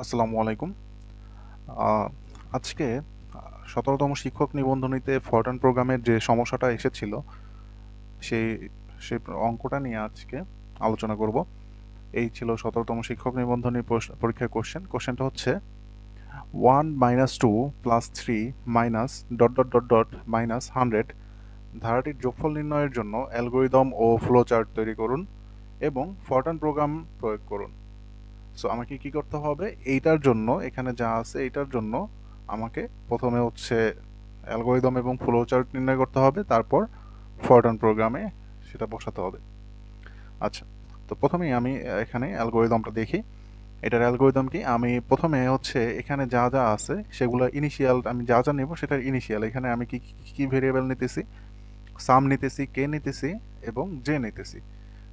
আসসালামু আলাইকুম। আজকে সতেরোতম শিক্ষক নিবন্ধনীতে ফরটান প্রোগ্রামের যে সমস্যাটা এসেছিল, সেই সেই অঙ্কটা নিয়ে আজকে আলোচনা করব। এই ছিল সতেরোতম শিক্ষক নিবন্ধনী পরীক্ষার কোশ্চেন কোশ্চেনটা হচ্ছে one minus two plus three minus dot dot dot dot minus hundred ধারাটির যোগফল নির্ণয়ের জন্য অ্যালগোরিদম ও ফ্লো চার্ট তৈরি করুন এবং ফরটান প্রোগ্রাম প্রয়োগ করুন। সো আমাকে কি করতে হবে? এইটার জন্য, এখানে যা আছে এইটার জন্য আমাকে প্রথমে হচ্ছে অ্যালগোরিদম এবং ফ্লো চার্ট নির্ণয় করতে হবে, তারপর ফরটান প্রোগ্রামে সেটা বসাতে হবে। আচ্ছা তো প্রথমেই আমি এখানে অ্যালগোরিদমটা দেখি। এটার অ্যালগোরিদম কি? আমি প্রথমে হচ্ছে এখানে যা যা আছে সেগুলো ইনিশিয়াল আমি যা যা নেব সেটার ইনিশিয়াল এখানে আমি কি, কি- ভেরিয়েবল নিতেছি? সাম নিতেছি কে নিতেছি এবং জে নিতেছি।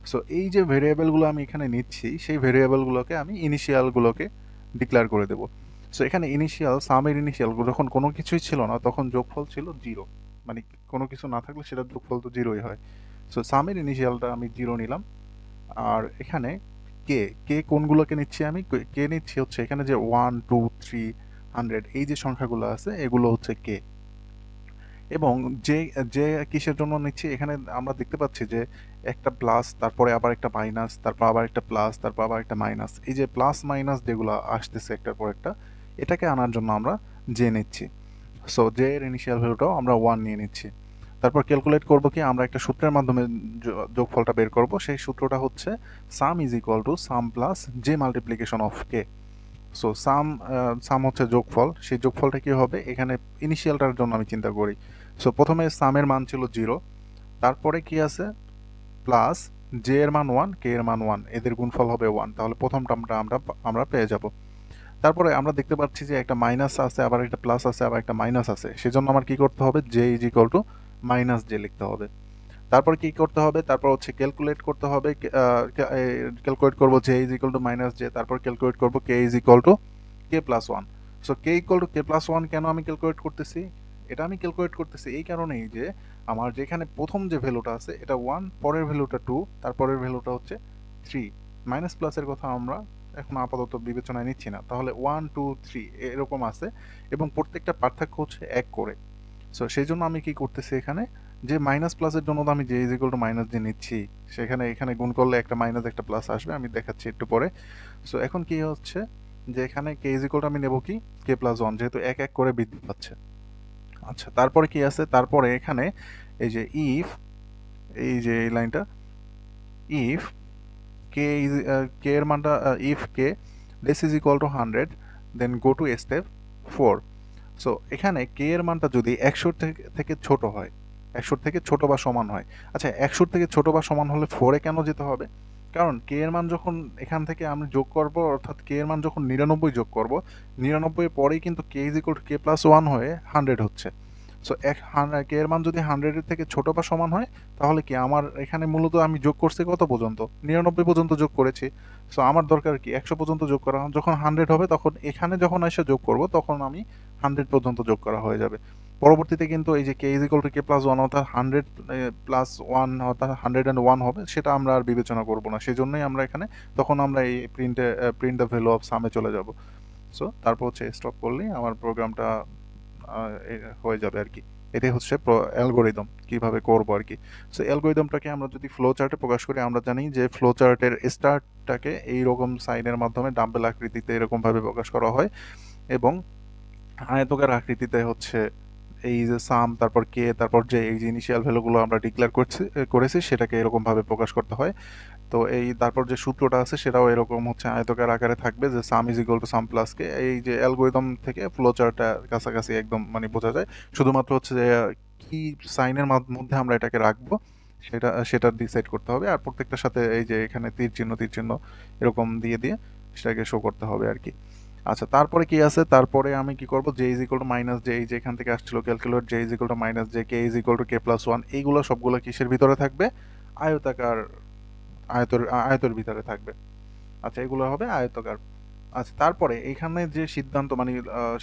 সো এই যে ভেরিয়েবলগুলো আমি এখানে নিচ্ছি, সেই ভেরিয়েবলগুলোকে আমি ইনিশিয়ালগুলোকে ডিক্লেয়ার করে দেব। সো এখানে ইনিশিয়াল সামের ইনিশিয়াল যখন কোনো কিছুই ছিল না, তখন যোগফল ছিল জিরো মানে কোনো কিছু না থাকলে সেটার যোগফল তো জিরোই হয়। সো সামের ইনিশিয়ালটা আমি জিরো নিলাম। আর এখানে কে কে কোনগুলোকে নিচ্ছি আমি? কে নিচ্ছি হচ্ছে এখানে যে ওয়ান টু থ্রি হান্ড্রেড এই যে সংখ্যাগুলো আছে, এগুলো হচ্ছে কে এবং যে যে কিসের জন্য নিচ্ছি, এখানে আমরা দেখতে পাচ্ছি যে একটা প্লাস তারপরে আবার একটা মাইনাস তারপর আবার একটা প্লাস তারপর আবার একটা মাইনাস এই যে প্লাস মাইনাস যেগুলো আসতেছে একটার পর একটা, এটাকে আনার জন্য আমরা জে নিচ্ছি। সো জে এর ইনিশিয়াল ভ্যালুটাও আমরা ওয়ান নিয়ে নিচ্ছি। তারপর ক্যালকুলেট করব কি, আমরা একটা সূত্রের মাধ্যমে যোগফলটা বের করব। সেই সূত্রটা হচ্ছে sum is equal to sum plus J multiplication of K so sum sum হচ্ছে যোগফল। সেই যোগফলটা কি হবে? এখানে ইনিশিয়ালটার জন্য আমি চিন্তা করি। সো প্রথমে সামের মান ছিল জিরো তারপরে কি আছে? প্লাস জে এর মান ওয়ান কে এর মান ওয়ান এদের গুণফল হবে ওয়ান তাহলে প্রথম টার্মটা আমরা আমরা পেয়ে যাব। তারপরে আমরা দেখতে পাচ্ছি যে একটা মাইনাস আছে, আবার একটা প্লাস আছে, আবার একটা মাইনাস আছে। সেজন্য আমার কি করতে হবে? J is equal to minus J লিখতে হবে। তারপর কি করতে হবে? তারপর হচ্ছে ক্যালকুলেট করতে হবে ক্যালকুলেট করব J is equal to minus J তারপর ক্যালকুলেট করব K is equal to K plus one so K equal to K plus one কেন আমি ক্যালকুলেট করতেছি? এটা আমি ক্যালকুলেট করতেছি এই কারণেই যে আমার যেখানে প্রথম যে ভ্যালুটা আছে, এটা ওয়ান পরের ভ্যালুটা টু তারপরের ভ্যালুটা হচ্ছে থ্রি মাইনাস প্লাসের কথা আমরা এখন আপাতত বিবেচনায় নিচ্ছি না। তাহলে ওয়ান টু থ্রি এরকম আছে এবং প্রত্যেকটা পার্থক্য হচ্ছে এক করে। সো সেই জন্য আমি কি করতেছি এখানে? যে মাইনাস প্লাসের জন্য তো আমি যে ইজ টু মাইনাস যে নিচ্ছি, সেখানে এখানে গুণ করলে একটা মাইনাস একটা প্লাস আসবে, আমি দেখাচ্ছি একটু পরে। সো এখন কি হচ্ছে যে এখানে কে ইজ টু আমি নেব কি? কে প্লাস ওয়ান যেহেতু এক এক করে বৃদ্ধি পাচ্ছে। আচ্ছা তারপরে কি আছে? তারপরে এখানে এই যে ইফ এই যে এই লাইনটা ইফ কে ইজ কে এর মানটা if K less is equal to hundred then go to step four so এখানে কে এর মানটা যদি একশো থেকে ছোট হয় একশোর থেকে ছোট বা সমান হয়। আচ্ছা একশোর থেকে ছোট বা সমান হলে ফোরে কেন যেতে হবে? কারণ কে এর মান যখন এখান থেকে আমি যোগ করব, অর্থাৎ কে এর মান যখন নিরানব্বই যোগ করব, নিরানব্বই পরেই কিন্তু K is equal to K plus one হয়ে হান্ড্রেড হচ্ছে। সো এক কে এর মান যদি হান্ড্রেডের থেকে ছোট বা সমান হয়, তাহলে কি আমার এখানে মূলত আমি যোগ করছি কত পর্যন্ত? নিরানব্বই পর্যন্ত যোগ করেছি। সো আমার দরকার কি? একশো পর্যন্ত যোগ করা। যখন হান্ড্রেড হবে, তখন এখানে যখন এসে যোগ করব, তখন আমি হান্ড্রেড পর্যন্ত যোগ করা হয়ে যাবে। পরবর্তীতে কিন্তু এই যে K is equal to K plus one অর্থাৎ হান্ড্রেড প্লাস ওয়ান অর্থাৎ হান্ড্রেড অ্যান্ড ওয়ান হবে, সেটা আমরা আর বিবেচনা করব না। সেই জন্যই আমরা এখানে, তখন আমরা এই প্রিন্টে প্রিন্ট দ্য ভ্যালু অফ সামে চলে যাব। সো তারপর হচ্ছে স্টপ করলেই আমার প্রোগ্রামটা হয়ে যাবে আর কি। এটাই হচ্ছে অ্যালগোরিদম কীভাবে করব আর কি। সো অ্যালগোরিদমটাকে আমরা যদি ফ্লো চার্টে প্রকাশ করি, আমরা জানি যে ফ্লো চার্টের স্টার্টটাকে এই রকম সাইনের মাধ্যমে ডাম্বেল আকৃতিতে এরকমভাবে প্রকাশ করা হয় এবং আয়তকার আকৃতিতে হচ্ছে এই যে সাম, তারপর কে, তারপর যে, এই যে ইনিশিয়াল ভ্যালুগুলো আমরা ডিক্লেয়ার করছি, করেছি, সেটাকে এরকমভাবে প্রকাশ করতে হয়। তো এই, তারপর যে সূত্রটা আছে, সেটাও এরকম হচ্ছে, আয়তকার আকারে থাকবে যে sum is equal to sum প্লাসকে এই যে অ্যালগোরিদম থেকে ফ্লো চার্টটা কাছাকাছি একদম মানে বোঝা যায়। শুধুমাত্র হচ্ছে যে, কি সাইনের মধ্যে আমরা এটাকে রাখব, সেটা সেটা ডিসাইড করতে হবে। আর প্রত্যেকটার সাথে এই যে এখানে তীর চিহ্ন তীর চিহ্ন এরকম দিয়ে দিয়ে সেটাকে শো করতে হবে আর কি। আচ্ছা তারপরে কি আছে? তারপরে আমি কি করব? J is equal to minus J এই যে এখান থেকে আসছিল calculate J is equal to minus J K is equal to K plus one এইগুলো সবগুলো কিসের ভিতরে থাকবে? আয়তাকার, আয়তর, আয়তের ভিতরে থাকবে। আচ্ছা এগুলো হবে আয়তাকার। আচ্ছা তারপরে এখানে যে সিদ্ধান্ত মানে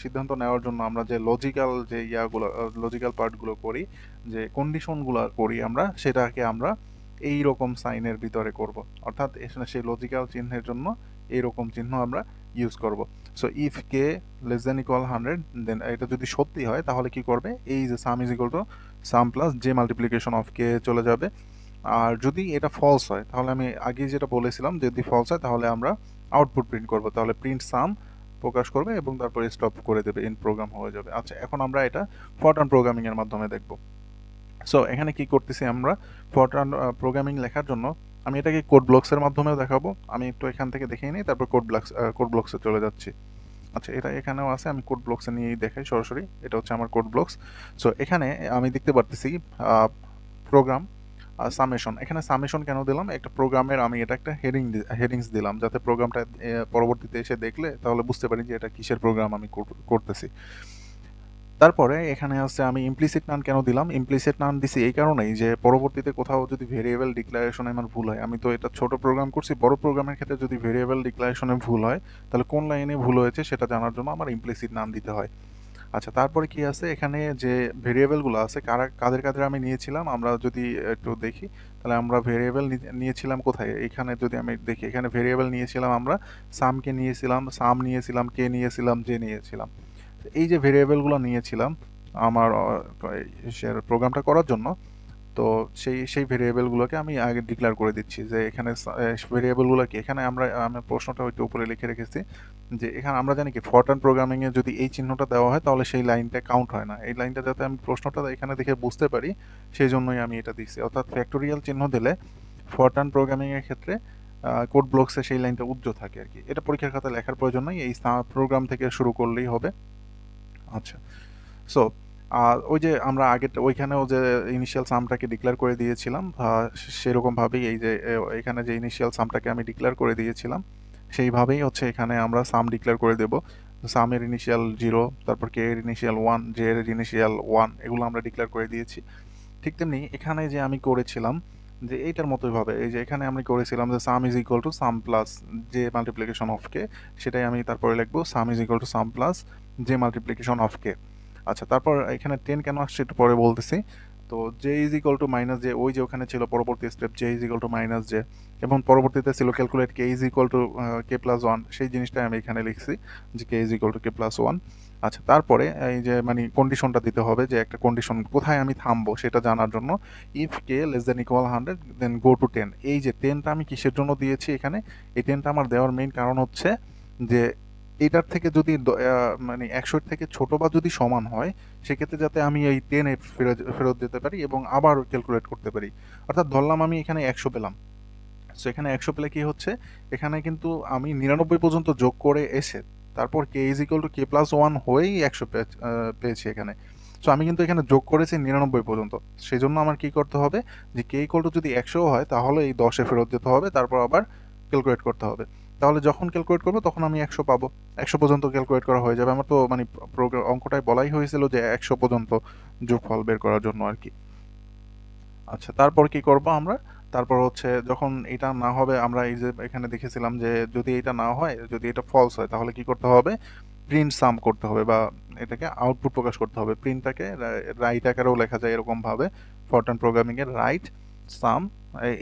সিদ্ধান্ত নেওয়ার জন্য আমরা যে লজিক্যাল যে ইয়াগুলো লজিক্যাল পার্টগুলো করি, যে কন্ডিশনগুলো করি আমরা, সেটাকে আমরা এই রকম সাইনের ভিতরে করব। অর্থাৎ সেই লজিক্যাল চিহ্নের জন্য এরকম চিহ্ন আমরা ইউজ করব। So if K less then equal hundred then এটা যদি সত্যি হয়, তাহলে কি করবে? এই যে sum is equal to sum plus J multiplication of K চলে যাবে। আর যদি এটা ফলস হয়, তাহলে আমি আগে যেটা বলেছিলাম যদি ফলস হয়, তাহলে আমরা আউটপুট প্রিন্ট করব। তাহলে প্রিন্ট সাম প্রকাশ করবে এবং তারপরে স্টপ করে দেবে ইন প্রোগ্রাম হয়ে যাবে। আচ্ছা এখন আমরা এটা ফরটান প্রোগ্রামিং এর মাধ্যমে দেখব। সো এখানে কি করতেছি আমরা? ফরটান প্রোগ্রামিং লেখার জন্য আমি এটাকে কোড ব্লকসের মাধ্যমেও দেখাবো। আমি একটু এখান থেকে দেখিয়ে নিই, তারপর কোড ব্লকস কোড ব্লকসে চলে যাচ্ছি। আচ্ছা এটা এখানেও আছে, আমি কোড ব্লকসে নিয়েই দেখাই সরাসরি। এটা হচ্ছে আমার কোড ব্লকস সো এখানে আমি দেখতে পারতেছি প্রোগ্রাম সামেশন এখানে সামেশন কেন দিলাম? একটা প্রোগ্রামের আমি এটা একটা হেডিং হেডিংস দিলাম, যাতে প্রোগ্রামটা পরবর্তীতে এসে দেখলে তাহলে বুঝতে পারি যে এটা কিসের প্রোগ্রাম আমি করতেছি। তারপরে এখানে আছে আমি ইমপ্লিসিট নান কেন দিলাম? ইমপ্লিসিট নান দিছি এই কারণেই যে পরবর্তীতে কোথাও যদি ভেরিয়েবল ডিক্লারেশনে আমার ভুল হয়, আমি তো এটা ছোট প্রোগ্রাম করছি, বড় প্রোগ্রামের ক্ষেত্রে যদি ভেরিয়েবল ডিক্লারেশনে ভুল হয়, তাহলে কোন লাইনে ভুল হয়েছে সেটা জানার জন্য আমার ইমপ্লিসিট নাম দিতে হয়। আচ্ছা তারপরে কি আছে? এখানে যে ভেরিয়েবলগুলো আছে, কারা, কাদের কাদের আমি নিয়েছিলাম, আমরা যদি একটু দেখি, তাহলে আমরা ভেরিয়েবল নিয়েছিলাম কোথায়? এখানে যদি আমি দেখি, এখানে ভেরিয়েবল নিয়েছিলাম আমরা সামকে নিয়েছিলাম সাম নিয়েছিলাম, কে নিয়েছিলাম, যে নিয়েছিলাম। এই যে ভেরিয়েবলগুলো নিয়েছিলাম আমার প্রোগ্রামটা করার জন্য, তো সেই সেই ভেরিয়েবলগুলোকে আমি আগে ডিক্লেয়ার করে দিচ্ছি যে এখানে ভেরিয়েবলগুলো কি? এখানে আমরা, আমি প্রশ্নটা হয়তো উপরে লিখে রেখেছি যে এখানে আমরা জানি কি ফরটান প্রোগ্রামিংয়ে যদি এই চিহ্নটা দেওয়া হয় তাহলে সেই লাইনটা কাউন্ট হয় না। এই লাইনটা যাতে আমি প্রশ্নটা এখানে দেখে বুঝতে পারি সেই জন্যই আমি এটা দিচ্ছি। অর্থাৎ ফ্যাক্টোরিয়াল চিহ্ন দিলে ফরটান প্রোগ্রামিংয়ের ক্ষেত্রে কোড ব্লকসে সেই লাইনটা উজ্জ্ব থাকে আর কি। এটা পরীক্ষার খাতা লেখার প্রয়োজন নয় এই প্রোগ্রাম থেকে শুরু করলেই হবে। আচ্ছা। সো ওই যে আমরা আগে ওইখানেও যে ইনিশিয়াল সামটাকে ডিক্লেয়ার করে দিয়েছিলাম সেরকমভাবেই এই যে এখানে যে ইনিশিয়াল সামটাকে আমি ডিক্লেয়ার করে দিয়েছিলাম, সেইভাবেই হচ্ছে এখানে আমরা সাম ডিক্লেয়ার করে দেব। সামের ইনিশিয়াল জিরো তারপর কে এর ইনিশিয়াল ওয়ান জে এর ইনিশিয়াল ওয়ান এগুলো আমরা ডিক্লেয়ার করে দিয়েছি। ঠিক তেমনি এখানে যে আমি করেছিলাম, যে এইটার মতোই ভাবে, এই যে এখানে আমি করেছিলাম যে sum is equal to sum plus J multiplication of K সেটাই আমি তারপরে লিখব sum is equal to sum plus J multiplication of K আচ্ছা তারপর এখানে টেন কেন আসছে একটু পরে বলতেছি। তো J is equal to minus J ওই যে ওখানে ছিল পরবর্তী step J is equal to minus J এবং পরবর্তীতে ছিল calculate K is equal to K plus one সেই জিনিসটাই আমি এখানে লিখছি যে K is equal to K plus one আচ্ছা তারপরে এই যে মানে কন্ডিশনটা দিতে হবে যে একটা কন্ডিশন কোথায় আমি থামবো সেটা জানার জন্য। If K less then equal hundred then go to ten এই যে টেনটা আমি কিসের জন্য দিয়েছি এখানে? এই টেনটা আমার দেওয়ার মেইন কারণ হচ্ছে যে এটার থেকে যদি মানে একশোর থেকে ছোট বা যদি সমান হয়, সেক্ষেত্রে যাতে আমি এই টেনে ফেরত ফেরত দিতে পারি এবং আবার ক্যালকুলেট করতে পারি। অর্থাৎ ধরলাম আমি এখানে একশো পেলাম। সো এখানে একশো পেলে কী হচ্ছে? এখানে কিন্তু আমি নিরানব্বই পর্যন্ত যোগ করে এসে, তারপর K is equal to K plus one হয়েই একশো পেয়েছি এখানে। সো আমি কিন্তু এখানে যোগ করেছি নিরানব্বই পর্যন্ত। সেই জন্য আমার কী করতে হবে? যে কে ইকুয়াল টু যদি একশো হয়, তাহলে এই দশে ফেরত যেতে হবে, তারপর আবার ক্যালকুলেট করতে হবে। তাহলে যখন ক্যালকুলেট করব তখন আমি একশো পাবো। একশো পর্যন্ত ক্যালকুলেট করা হয়ে যাবে। আমার তো মানে অঙ্কটায় বলাই হয়েছিল যে একশো পর্যন্ত যোগফল বের করার জন্য আর কি। আচ্ছা তারপর কি করব আমরা? তারপর হচ্ছে যখন এটা না হবে, আমরা এই যে এখানে দেখেছিলাম যে যদি এটা না হয়, যদি এটা ফলস হয়, তাহলে কি করতে হবে? প্রিন্ট সাম করতে হবে বা এটাকে আউটপুট প্রকাশ করতে হবে। প্রিন্টটাকে রাইট আকারেও লেখা যায় এরকমভাবে। ফরটান প্রোগ্রামিংয়ের রাইট সাম।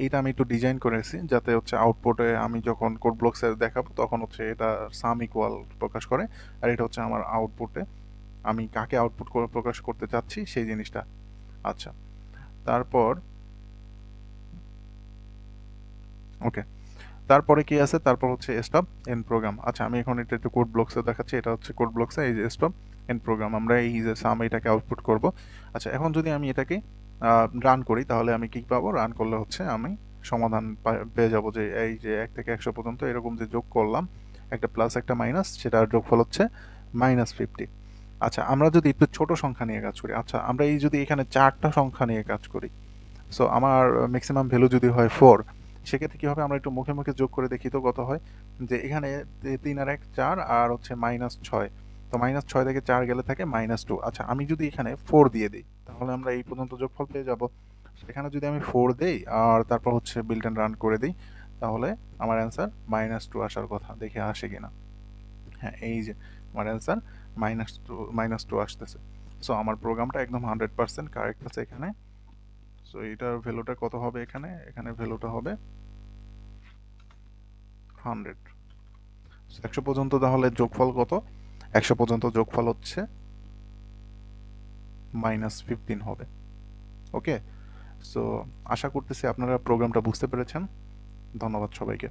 এইটা আমি একটু ডিজাইন করেছি যাতে হচ্ছে আউটপুটে আমি যখন কোড ব্লকসে দেখাবো, তখন হচ্ছে এটা সাম ইকুয়াল প্রকাশ করে, আর এটা হচ্ছে আমার আউটপুটে আমি কাকে আউটপুট প্রকাশ করতে চাচ্ছি, সেই জিনিসটা। আচ্ছা তারপর ওকে, তারপরে কি আছে? তারপর হচ্ছে স্টপ এন প্রোগ্রাম আচ্ছা আমি এখন এটা একটু কোড ব্লকসে দেখাচ্ছি, এটা হচ্ছে কোড ব্লকসে এই যে স্টপ এন প্রোগ্রাম আমরা এই যে সাম এটাকে আউটপুট করব। আচ্ছা এখন যদি আমি এটাকে রান করি, তাহলে আমি কি পাবো? রান করলে হচ্ছে আমি সমাধান পেয়ে যাব যে এই যে এক থেকে একশো পর্যন্ত এরকম যে যোগ করলাম, একটা প্লাস একটা মাইনাস সেটার যোগফল হচ্ছে মাইনাস ফিফটি আচ্ছা আমরা যদি একটু ছোট সংখ্যা নিয়ে কাজ করি আচ্ছা আমরা এই যদি এখানে চারটা সংখ্যা নিয়ে কাজ করি সো আমার ম্যাক্সিমাম ভ্যালু যদি হয় ফোর সেক্ষেত্রে কী হবে? আমরা একটু মুখে মুখে যোগ করে দেখি তো কত হয়, যে এখানে তিন আর এক, চার, আর হচ্ছে মাইনাস ছয় তো মাইনাস ছয় থেকে চার গেলে থাকে মাইনাস টু আচ্ছা আমি যদি এখানে ফোর দিয়ে দিই, তাহলে আমরা এই পর্যন্ত যোগফল পেয়ে যাব। এখানে যদি আমি ফোর দিই আর তারপর হচ্ছে বিল্টন রান করে দিই, তাহলে আমার অ্যান্সার মাইনাস টু আসার কথা। দেখে আসে কিনা। হ্যাঁ এই যে আমার answer minus two minus two আসতেছে। সো আমার প্রোগ্রামটা একদম হান্ড্রেড পার্সেন্ট কারেক্ট আছে এখানে। সো এটার ভ্যালুটা কত হবে এখানে? এখানে ভ্যালুটা হবে হান্ড্রেড একশো পর্যন্ত তাহলে যোগফল কত? একশো পর্যন্ত যোগফল হচ্ছে মাইনাস ফিফটিন হবে। ওকে সো আশা করতেছি আপনারা প্রোগ্রামটা বুঝতে পেরেছেন। ধন্যবাদ সবাইকে।